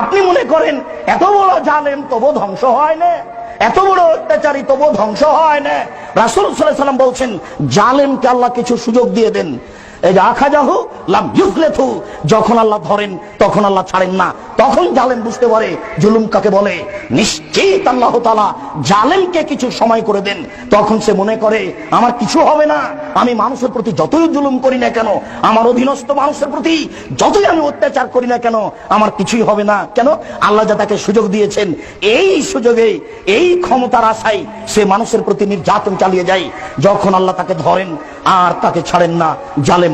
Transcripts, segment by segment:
আপনি মনে করেন, এত বড় জালেম তবু ধ্বংস হয় না? এত বড় অত্যাচারী তবু ধ্বংস হয় না? রাসুল সাল্লাম বলছেন, জালেমকে আল্লাহ কিছু সুযোগ দিয়ে দেন। যখন আল্লাহ ধরেন, তখন আল্লাহ ছাড়েন না। তখন জালেম বুঝতে পারে, জুলুম কাকে বলে? নিশ্চিত আল্লাহ তালা জালেমকে কিছু সময় করে দেন। তখন সে মনে করে, আমার কিছু হবে না। আমি মানুষের প্রতি যতই জুলুম করি না কেন, আমার অধীনস্থ মানুষের প্রতি যতই আমি অত্যাচার করি না কেন, আমার কিছুই হবে না। কেন? আল্লাহ যা তাকে সুযোগ দিয়েছেন, এই সুযোগে, এই ক্ষমতার আশায় সে মানুষের প্রতি নির্যাতন চালিয়ে যায়। যখন আল্লাহ তাকে ধরেন, আর তাকে ছাড়েন না, জালেম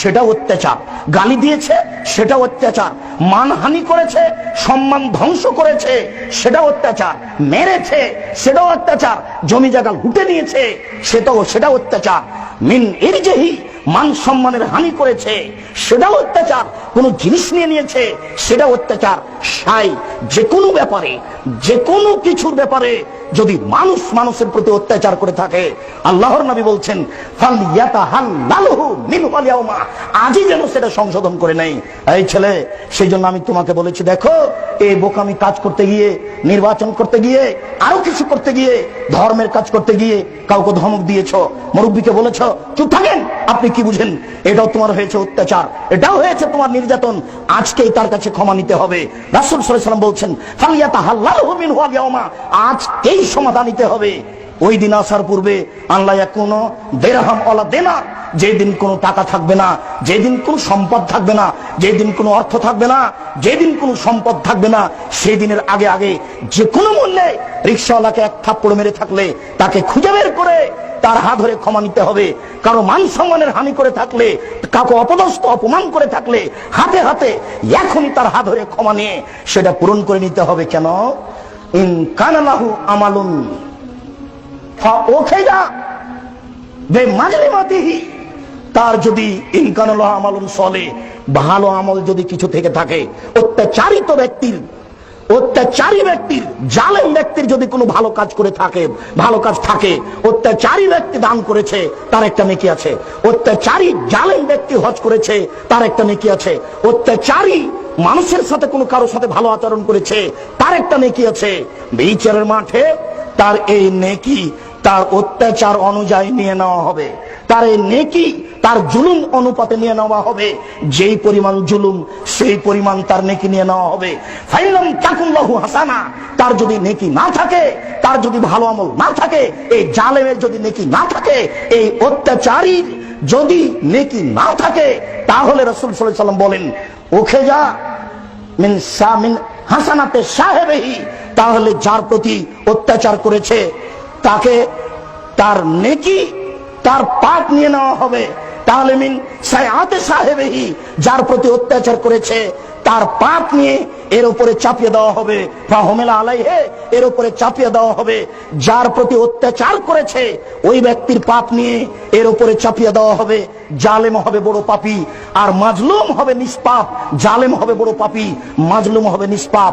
সেটা অত্যাচার। গালি দিয়েছে, সেটা অত্যাচার। মানহানি করেছে, সম্মান ধ্বংস করেছে, সেটা অত্যাচার। মেরেছে, সেটাও অত্যাচার। জমি জায়গা লুটে নিয়েছে, সেটাও, সেটা অত্যাচার। মিন ইরজিহি মান সম্মানের হানি করেছে, সেটাও অত্যাচার, কোন জিনিস নিয়ে নিয়েছে সেটা অত্যাচার। সাই, যে কোনো ব্যাপারে, যে কোনো কিছুর ব্যাপারে যদি মানুষ মানুষের প্রতি অত্যাচার করে থাকে, আল্লাহর নবী বলছেন। আজই যেন সেটা সংশোধন করে নেই। এই ছেলে, সেই জন্য আমি তোমাকে বলেছি, দেখো, এই বোকামি কাজ করতে গিয়ে, নির্বাচন করতে গিয়ে, আরও কিছু করতে গিয়ে, ধর্মের কাজ করতে গিয়ে কাউকে ধমক দিয়েছ, মুরব্বীকে বলেছ, চুপ থাকেন। আপনি কি বুঝেন? এটাও তোমার হয়েছে অত্যাচার, এটাও হয়েছে তোমার নির্যাতন। আজকেই তার কাছে ক্ষমা নিতে হবে। রাসুল সাল্লাম বলছেন। আজকেই সমাধান নিতে হবে। ওই দিন আসার পূর্বে আল্লাহ কোনো দেরাহাম অলা দেনা যেদিন কোনো টাকা থাকবে না, যেদিন কোনো সম্পদ থাকবে না, যেদিন কোনো অর্থ থাকবে না, যেদিন কোনো সম্পদ থাকবে না সেই দিনের আগে আগে যে কোনো মূল্যে রিক্সাওয়ালাকে এক থাপ্পড় মেরে থাকলে তাকে খুঁজে বের করে তার হাত ধরে ক্ষমা নিতে হবে। কারও মান সম্মানের হানি করে থাকলে, কাউকে অপদস্থ, অপমান করে থাকলে হাতে হাতে এখনই তার হাত ধরে ক্ষমা নিয়ে সেটা পূরণ করে নিতে হবে কেন? ইন কানালাহু আমালুন ওখেজা বে মাজলিমাতিহি তার যদি ইনকানুল আমলুন চলে ভালো আমল যদি কিছু থেকে থাকে, অত্যাচারিত ব্যক্তির, অত্যাচারী ব্যক্তির, জালেম ব্যক্তির যদি কোনো ভালো কাজ করে থাকে, ভালো কাজ থাকে, অত্যাচারী ব্যক্তি দান করেছে, তার একটা নেকি আছে। অত্যাচারী জালেম ব্যক্তি হজ করেছে, তার একটা নেকি আছে। অত্যাচারী মানুষের সাথে কোনো কারোর সাথে ভালো আচরণ করেছে, তার একটা নেকি আছে। বিচারের মাঠে তার এই নেকি তার অত্যাচার অনুযায়ী নিয়ে নেওয়া হবে। তার এই নেকি, তার জুলুম অনুপাতে নিয়ে নেওয়া হবে। যেই পরিমাণ জুলুম, সেই পরিমাণ তার নেকি নিয়ে নেওয়া হবে। ফাইলাম তাকুল্লাহু হাসানা, তার যদি নেকি না থাকে, তার যদি ভালো আমল না থাকে, এই জালেমের যদি নেকি না থাকে, এই অত্যাচারীর যদি নেকি না থাকে, তাহলে রসুল সাল্লাম বলেন ওখে যা মিন সা, মিন হাসানাতে সাহেবেহি তাহলে যার প্রতি অত্যাচার করেছে তাকে তার নেকি, তার পাপ নিয়ে নেওয়া হবে। তাহলে মিন যার প্রতি অত্যাচার করেছে, তার পাপ নিয়ে এর উপরে চাপিয়ে দেওয়া হবে। ফাহমেলা আলাইহে, এর উপরে চাপিয়ে দেওয়া হবে। যার প্রতি অত্যাচার করেছে, ওই ব্যক্তির পাপ নিয়ে এর উপরে চাপিয়ে দেওয়া হবে। জালেম হবে বড় পাপি, আর মাজলুম হবে নিষ্পাপ। জালেম হবে বড় পাপি, মাজলুম হবে নিষ্পাপ।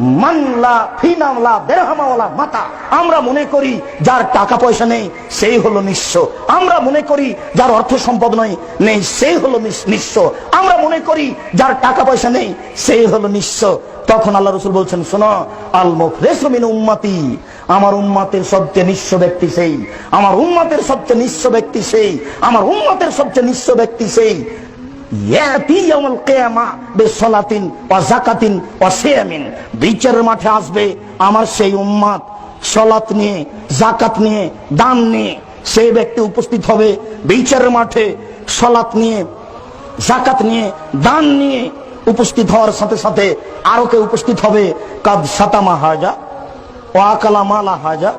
মানলা ফিনামলা দেড়হামাওয়ালা মাতা। আমরা মনে করি যার টাকা পয়সা নেই, সেই হলো নিঃস্ব। আমরা মনে করি যার অর্থ সম্পদ নয়, নেই, সেই হলো নিঃস্ব। আমরা মনে করি যার টাকা পয়সা নেই, সেই হলো নিঃস্ব। তখন আল্লাহ রসুল বলছেন, শোনো, আল মুফলেসমিন উম্মাতি। আমার উম্মাতের সবচেয়ে নিঃস্ব ব্যক্তি সেই। আমার উম্মাতের সবচেয়ে নিঃস্ব ব্যক্তি সেই। আমার উম্মাতের সবচেয়ে নিঃস্ব ব্যক্তি সেই। বিচারের মাঠে আসবে আমার সেই উম্মাত সলাত নিয়ে জাকাত নিয়ে, দান নিয়ে সেই ব্যক্তি উপস্থিত হবে। বিচারের মাঠে সলাত নিয়ে জাকাত নিয়ে, দান নিয়ে উপস্থিত হওয়ার সাথে সাথে আরও কে উপস্থিত হবে। কাদ সাতামা হাজা ও আকালা মালা হাজা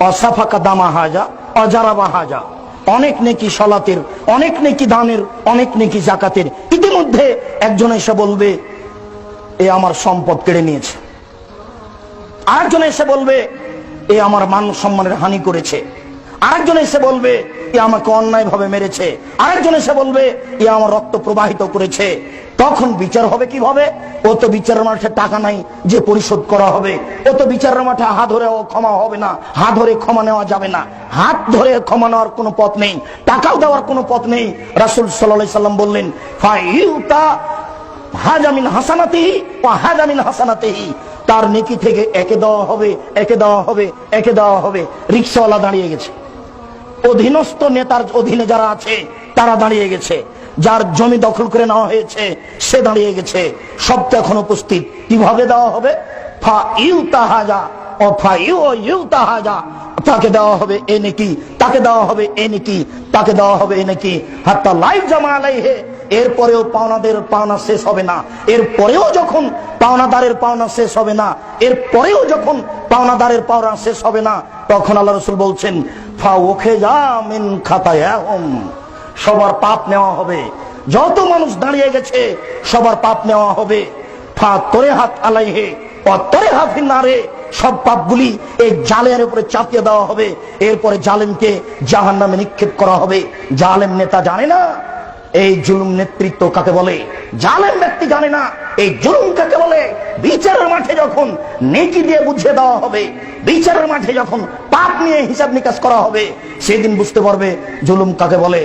ও অসাফাকা দামা হাজা অজারাবা হাজা। অনেক নেকি সলাতের, অনেক নেকি দানের, অনেক নেকি জাকাতের। ইতিমধ্যে একজন এসে বলবে, এ আমার সম্পদ কেড়ে নিয়েছে। আরেকজন এসে বলবে, এ আমার মান সম্মানের হানি করেছে। আরেকজন এসে বলবে, এ আমাকে অন্যায় ভাবে মেরেছে। আরেকজন এসে বলবে, এ আমার রক্ত প্রবাহিত করেছে। তখন বিচার হবে কীভাবে? ও তো বিচারের মাঠে টাকা নাই যে পরিশোধ করা হবে। ও তো বিচারের মাঠে হাত ধরে ও ক্ষমা হবে না। হাত ধরে ক্ষমা নেওয়া যাবে না। হাত ধরে ক্ষমা নেওয়ার কোনো পথ নেই। টাকাও দেওয়ার কোনো পথ নেই। রাসুল সাল্লাহ সাল্লাম বললেন ফাইউতা হাজামিন হাসানাতেহি ও হাজামিন হাসানাতেহি। তার নেকি থেকে একে দেওয়া হবে, একে দেওয়া হবে, একে দেওয়া হবে। রিক্সাওয়ালা দাঁড়িয়ে গেছে। অধীনস্থ নেতার অধীনে যারা আছে, তারা দাঁড়িয়ে গেছে। যার জমি দখল করে নেওয়া হয়েছে, সে দাঁড়িয়ে গেছে। সব তো এখন উপস্থিত। কীভাবে দেওয়া হবে? ফা ইউ তাহাজা ও ফা ইউ ইউ তাহাজা। তাকে দেওয়া হবে এ নাকি, তাকে দেওয়া হবে এ নাকি, তাকে দেওয়া হবে এ নাকি। হাত্তা লাইফ জমা আলাইহে, এরপরেও পাওনাদের পাওনা শেষ হবে না। এরপরেও যখন পাওনাদারের পাওনা শেষ হবে না, এরপরেও যখন পাওনাদারের পাওনা শেষ হবে না, তখন আল্লাহ রসুল বলছেন, ফা ওখে যা মিন খাতায় সবার পাপ নেওয়া হবে। যত মানুষ দাঁড়িয়ে গেছে, সবার পাপ নেওয়া হবে। তোরে হাত আলাইহে অতরে হাফিন নারে সব পাপগুলি এই জালের উপরে চাপিয়ে দেওয়া হবে। এরপরে জালেমকে জাহান নামে নিক্ষেপ করা হবে। জালেম নেতা জানে না, এই জুলুম নেতৃত্ব কাকে বলে? জালেম ব্যক্তি জানে না, এই জুলুম কাকে বলে? বিচারের মাঠে যখন নেকি দিয়ে বুঝিয়ে দেওয়া হবে, বিচারের মাঠে যখন পাপ নিয়ে হিসাব নিকাশ করা হবে, সেদিন বুঝতে পারবে জুলুম কাকে বলে।